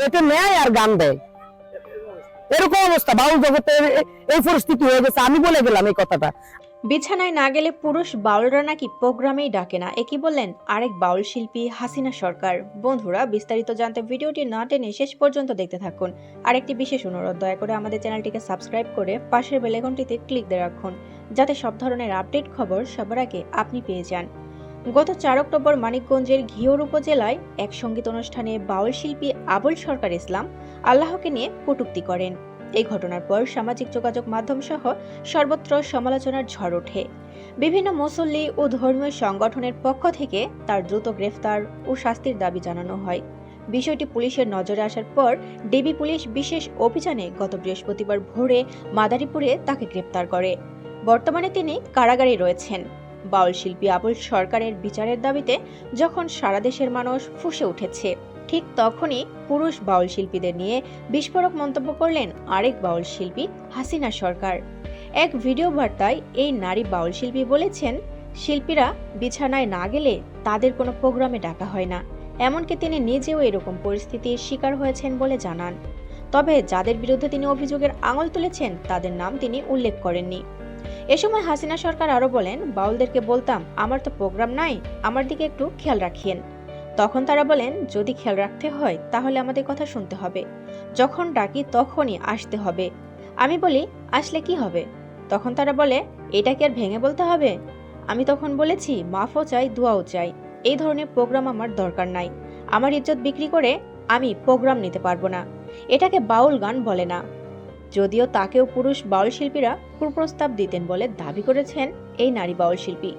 পেটে নেয় আর গান দেয়। এরকম অবস্থা, বাউল জগতে এই পরিস্থিতি হয়ে গেছে, আমি বলে গেলাম এই কথাটা। বিছানায় না গেলে পুরুষ বাউলরা নাকি প্রোগ্রামেই ডাকে না। একই বললেন আরেক বাউল শিল্পী হাসিনা সরকার। বন্ধুরা, বিস্তারিত জানতে ভিডিওটি না টেনে শেষ পর্যন্ত দেখতে থাকুন। আরেকটি বিশেষ অনুরোধ, দয়া করে আমাদের চ্যানেলটিকে সাবস্ক্রাইব করে পাশের বেলেকনটিতে ক্লিক দিয়ে রাখুন, যাতে সব ধরনের আপডেট খবর সবার আগে আপনি পেয়ে যান। গত চার অক্টোবর মানিকগঞ্জের ঘিওর উপজেলায় এক সংগীত অনুষ্ঠানে বাউল শিল্পী আবুল সরকার ইসলাম আল্লাহকে নিয়ে কটূক্তি করেন। এই ঘটনার পর সামাজিক যোগাযোগ মাধ্যম সহ সর্বত্র সমালোচনার ঝড় ওঠে। বিভিন্ন মুসল্লি ও ধর্মীয় সংগঠনের পক্ষ থেকে তার দ্রুত গ্রেফতার ও শাস্তির দাবি জানানো হয়। বিষয়টি পুলিশের নজরে আসার পর ডিবি পুলিশ বিশেষ অভিযানে গত বৃহস্পতিবার ভোরে মাদারীপুরে তাকে গ্রেপ্তার করে। বর্তমানে তিনি কারাগারে রয়েছেন। বাউল শিল্পী আবুল সরকারের বিচারের দাবিতে যখন সারা দেশের মানুষ ফুঁসে উঠেছে, ঠিক তখনই পুরুষ বাউল শিল্পীদের নিয়ে বিস্ফোরক মন্তব্য করলেন আরেক বাউল শিল্পী হাসিনা সরকার। এক ভিডিও বার্তায় এই নারী বাউল শিল্পী বলেছেন, শিল্পীরা বিছানায় না গেলে তাদের কোনো প্রোগ্রামে ডাকা হয় না। এমনকি তিনি নিজেও এরকম পরিস্থিতির শিকার হয়েছেন বলে জানান। তবে যাদের বিরুদ্ধে তিনি অভিযোগের আঙুল তুলেছেন, তাদের নাম তিনি উল্লেখ করেননি। এ সময় হাসিনা সরকার আরও বলেন, বাউলদেরকে বলতাম, আমার তো প্রোগ্রাম নাই, আমার দিকে একটু খেয়াল রাখিয়েন। তখন তারা বলেন, যদি খেয়াল রাখতে হয়, তাহলে আমাদের কথা শুনতে হবে। যখন ডাকি, তখনই আসতে হবে। আমি বলি, আসলে কি হবে? তখন তারা বলে, এটা কি আর ভেঙে বলতে হবে? আমি তখন বলেছি, মাফও চাই, দোয়াও চাই। এই ধরনের প্রোগ্রাম আমার দরকার নাই। আমার ইজ্জত বিক্রি করে আমি প্রোগ্রাম নিতে পারব না। এটাকে বাউল গান বলে না। যদিও তাকেও পুরুষ বাউল শিল্পীরা কুপ্রস্তাব দিতেন বলে দাবি করেছেন এই নারী বাউল শিল্পী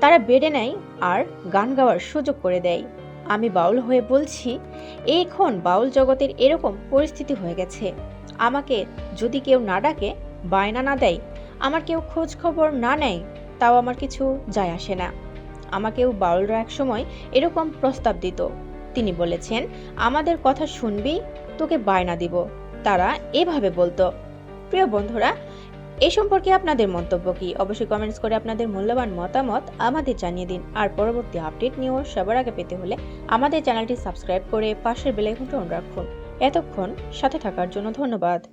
তারা বেড়ে নেয় আর গান গাওয়ার সুযোগ করে দেয়। আমি বাউল হয়ে বলছি, এখন বাউল জগতের এরকম পরিস্থিতি হয়ে গেছে। আমাকে যদি কেউ না ডাকে, বায়না না দেয়, আমার কেউ খোঁজ খবর না নেয়, তাও আমার কিছু যায় আসে না। আমাকেও বাউলরা এক সময় এরকম প্রস্তাব দিত। তিনি বলেছেন, আমাদের কথা শুনবি, তোকে বায়না দিব। তারা এভাবে বলতো। প্রিয় বন্ধুরা, এ সম্পর্কে আপনাদের মন্তব্য কি? অবশ্যই কমেন্টস করে আপনাদের মূল্যবান মতামত আমাদের জানিয়ে দিন। আর পরবর্তী আপডেট নিউজ সবার আগে পেতে হলে আমাদের চ্যানেলটি সাবস্ক্রাইব করে পাশের বেলাইকনটি অন রাখুন। এতক্ষণ সাথে থাকার জন্য ধন্যবাদ।